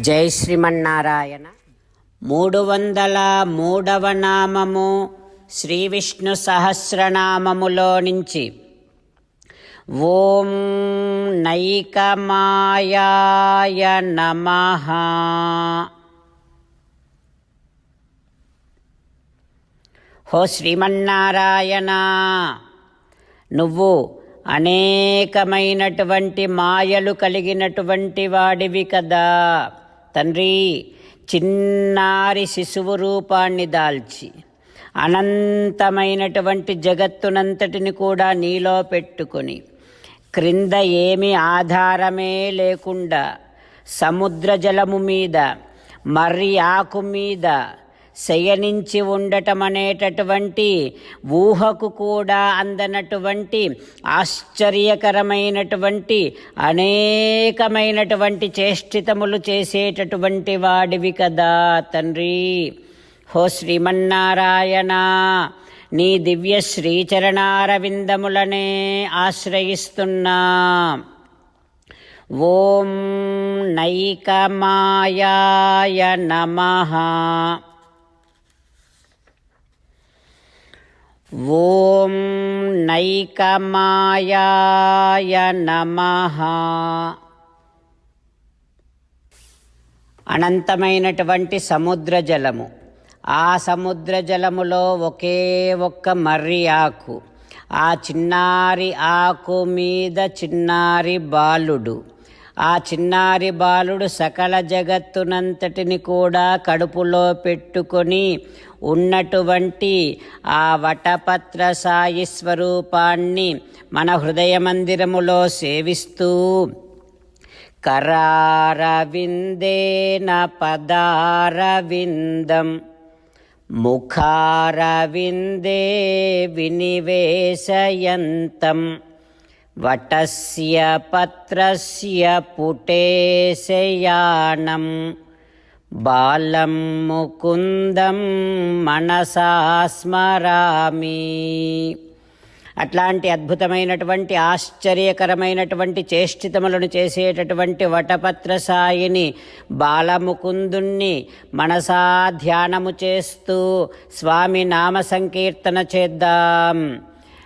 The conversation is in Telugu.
జై శ్రీమన్నారాయణ. మూడు వందల మూడవ నామము శ్రీ విష్ణు సహస్రనామములో నుంచి. ఓం నైకమాయాయ నమ. హో శ్రీమన్నారాయణ నువ్వు అనేకమైనటువంటి మాయలు కలిగినటువంటి వాడివి కదా. తండ్రి చిన్నారి శిశువు రూపాన్ని దాల్చి అనంతమైనటువంటి జగత్తునంతటిని కూడా నీలో పెట్టుకొని క్రింద ఏమి ఆధారమే లేకుండా సముద్ర జలము మీద మర్రి ఆకు మీద శయనించి ఉండటం అనేటటువంటి ఊహకు కూడా అందనటువంటి ఆశ్చర్యకరమైనటువంటి అనేకమైనటువంటి చేష్టితములు చేసేటటువంటి వాడివి కదా తండ్రి. హో శ్రీమన్నారాయణ నీ దివ్య శ్రీచరణారవిందములనే ఆశ్రయిస్తున్నా. ఓం నైకమాయాయ నమః. ఓం నైకమాయాయ నమః. అనంతమైనటువంటి సముద్ర జలము ఆ సముద్ర జలములో ఒకే ఒక్క మర్రి ఆకు. ఆ చిన్నారి ఆకు మీద చిన్నారి బాలుడు. ఆ చిన్నారి బాలుడు సకల జగత్తునంతటిని కూడా కడుపులో పెట్టుకొని ఉన్నటువంటి ఆ వటపత్ర సాయి స్వరూపాన్ని మన హృదయ మందిరములో సేవిస్తూ కరారవిందేన పదారవిందం ముఖారవిందే వినివేశయంతం వటస్య పత్రస్య పుటేశయానం. బాలం ముకుందం మనసా స్మరామి. అట్లాంటి అద్భుతమైనటువంటి ఆశ్చర్యకరమైనటువంటి చేష్టితములను చేసేటటువంటి వటపత్ర సాయిని బాలముకుందుణ్ణి మనసా ధ్యానము చేస్తూ స్వామి నామ సంకీర్తన చేద్దాం.